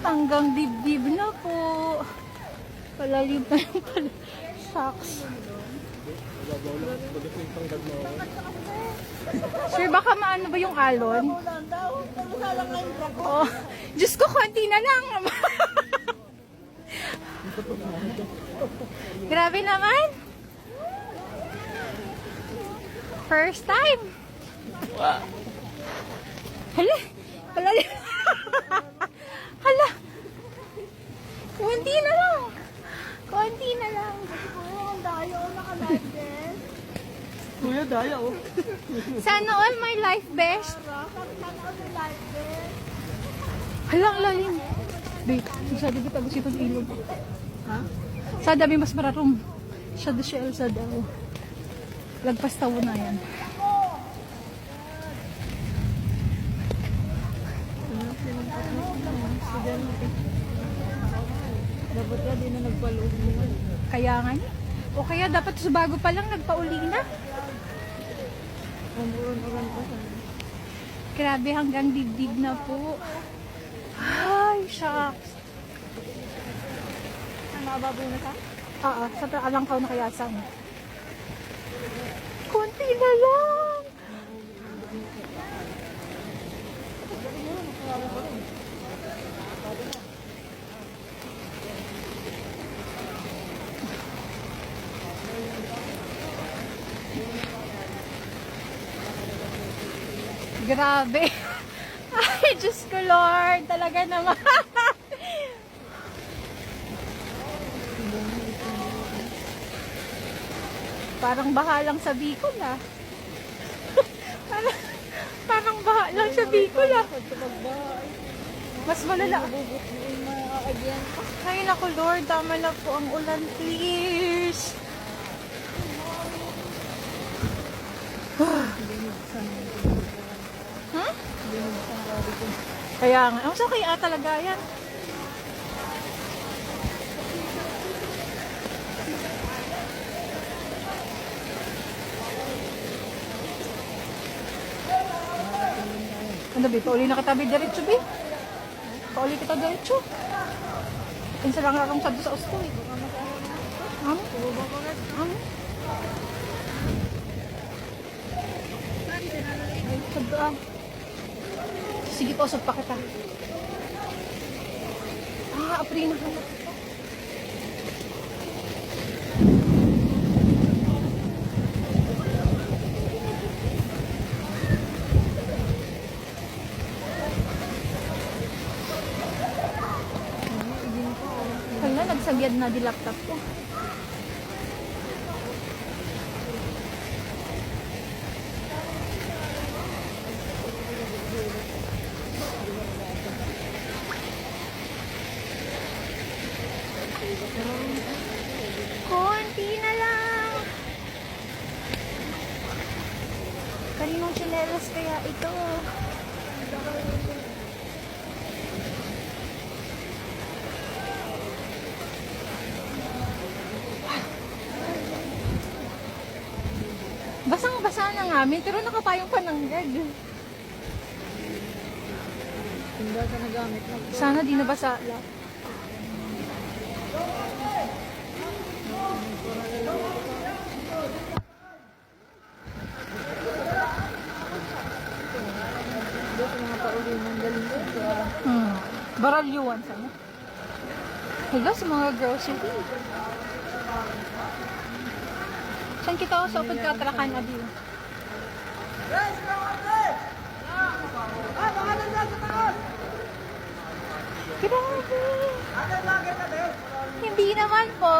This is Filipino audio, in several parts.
Hanggang dibdib na po. Palalim na yung pala. Shucks. Sir, baka maano ba yung alon? Oh, Diyos ko, konti na lang. Grabe naman. First time. Hala, palalim. Hala. Konti na lang. Konti na lang. Kuya, daya oh. Sana all my life best. Hala, ang lalim. Wait, masyado kita gusto itong ilog. Ha? Sa dami mas mararum. Siya do siya Elsa daw. Lagpas tawo na yan. Dapat ka, di na nagpaloob mo. Kaya nga niya. O kaya dapat sa bago pa lang nagpauli na. Umuran-uran pa sa Grabe hanggang dibdib na po. Ay, shucks. Ang mababaw na ka? Oo, sa alangkaw na kaya saan. Kunti na lang. Grabe. Ay, Diyos ko, Lord. Talaga naman. Parang baha lang sa Bicol, ah. parang, parang baha lang sa Bicol, ah. Mas malala. Ay, naku, Lord. Tama na po ang ulan, please. huh? Kaya nga. Ang sakay ah, talaga yan. Ano ba? Pauli na kita, Bi. Diretso, Bi. Pauli kita, diretso. Pinsa lang akong sabi sa usto, eh. Am? Ay, sabi ah. Sige po, usap pa kita. Ah, aprina ka na. Hala, nagsagyad na di laptop ko. Kaninong chinelas kaya ito? Basang-basa na nga amin, pero nakapayong pananggad. Hindi ka nagamit na. Sana di nabasa lang. Sa mga pauli ng galing ko. Hmm. Baralyuan sana. Hello sa mga grocery. Saan kita ako sa upad katrakan, Abi? Grabe! Hindi naman po.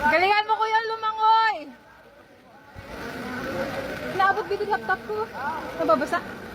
Galingan mo kuya lumangoy! Naabot dito yung laptop ko. Nababasa?